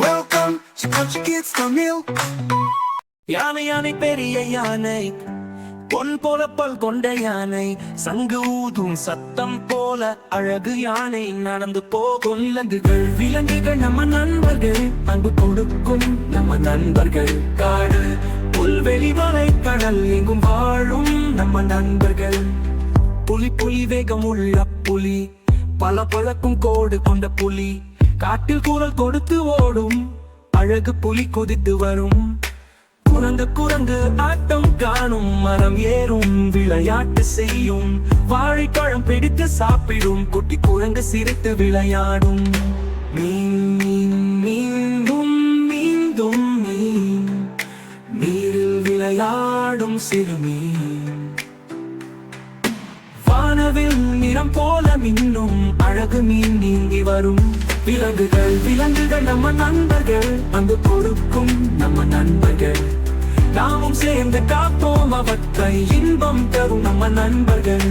Welcome to Country Kids Tamil. யானை யானை பெரிய யானை பொன் போல பல் கொண்ட யானை சங்கு ஊதும் சத்தம் போல அழகு யானை நடந்து போகும் விலங்குகள் விலங்குகள் நம்ம நண்பர்கள் அன்பு கொடுக்கும் நம்ம நண்பர்கள். காடு புல்வெளி மலை கடல் எங்கும் வாழும் நம்ம நண்பர்கள். புலி புலி வேகம் உள்ள புலி பல பழக்கும் கோடு கொண்ட புலி. காட்டில் குரல் கொடுத்து ஓடும். அழகு புலி கொதித்து வரும். குரங்கு குரங்கு ஆட்டம் காணும். மரம் ஏறும் விளையாட்டு செய்யும். வாழைப்பழம் பிடித்து சாப்பிடும். குட்டி குரங்கு சிரித்து விளையாடும். மீன் மீன் மீண்டும் மீண்டும் மீன். நீரில் விளையாடும் சிறுமீன் வானவில் நிறம் போல மின்னும். அழகு மீன் நீங்கி வரும். விலங்குகள் விலங்குகள் நம்ம நண்பர்கள். அங்கு கொடுக்கும் நம்ம நண்பர்கள். நாமும் சேர்ந்து காப்போம் அவற்றை இன்பம் தரும் நம்ம நண்பர்கள்.